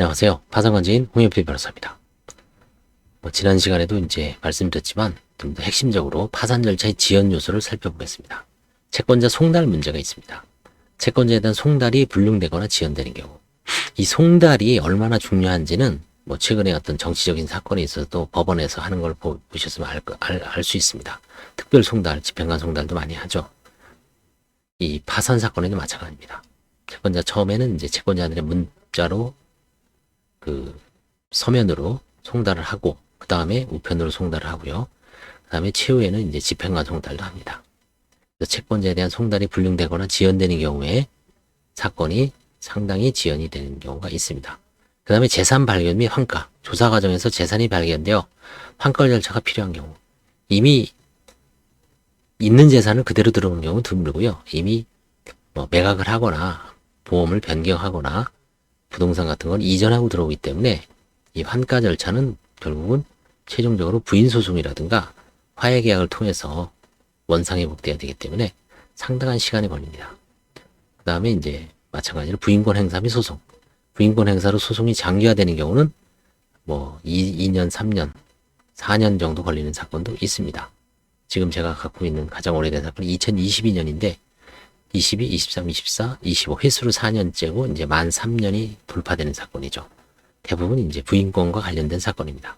안녕하세요. 파산관제인 홍현필 변호사입니다. 뭐 지난 시간에도 이제 말씀드렸지만 좀 더 핵심적으로 파산 절차의 지연 요소를 살펴보겠습니다. 채권자 송달 문제가 있습니다. 채권자에 대한 송달이 불능되거나 지연되는 경우 이 송달이 얼마나 중요한지는 뭐 최근에 어떤 정치적인 사건에 있어서도 법원에서 하는 걸 보, 보셨으면 알수 있습니다. 특별 송달, 집행관 송달도 많이 하죠. 이 파산 사건에도 마찬가지입니다. 채권자 처음에는 이제 채권자들의 문자로 그 서면으로 송달을 하고 그 다음에 우편으로 송달을 하고요. 그 다음에 최후에는 이제 집행관 송달도 합니다. 채권자에 대한 송달이 불능되거나 지연되는 경우에 사건이 상당히 지연이 되는 경우가 있습니다. 그 다음에 재산 발견 및 환가, 조사 과정에서 재산이 발견되어 환가 절차가 필요한 경우, 이미 있는 재산을 그대로 들어오는 경우는 드물고요. 이미 뭐 매각을 하거나 보험을 변경하거나 부동산 같은 건 이전하고 들어오기 때문에 이 환가 절차는 결국은 최종적으로 부인 소송이라든가 화해 계약을 통해서 원상 회복돼야 되기 때문에 상당한 시간이 걸립니다. 그 다음에 이제 마찬가지로 부인권 행사 및 소송. 부인권 행사로 소송이 장기화되는 경우는 뭐 2, 2년, 3년, 4년 정도 걸리는 사건도 있습니다. 지금 제가 갖고 있는 가장 오래된 사건이 2022년인데 22, 23, 24, 25 횟수로 4년째고 이제 만 3년이 돌파되는 사건이죠. 대부분 이제 부인권과 관련된 사건입니다.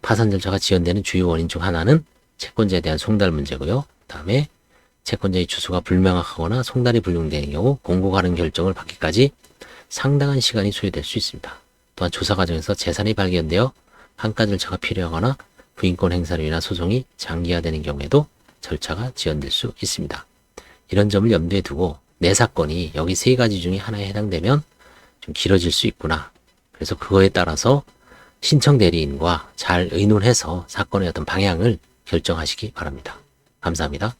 파산 절차가 지연되는 주요 원인 중 하나는 채권자에 대한 송달 문제고요. 다음에 채권자의 주소가 불명확하거나 송달이 불능되는 경우 공고 가능 결정을 받기까지 상당한 시간이 소요될 수 있습니다. 또한 조사 과정에서 재산이 발견되어 환가 절차가 필요하거나 부인권 행사로 인한 소송이 장기화되는 경우에도 절차가 지연될 수 있습니다. 이런 점을 염두에 두고 내 사건이 여기 세 가지 중에 하나에 해당되면 좀 길어질 수 있구나. 그래서 그거에 따라서 신청 대리인과 잘 의논해서 사건의 어떤 방향을 결정하시기 바랍니다. 감사합니다.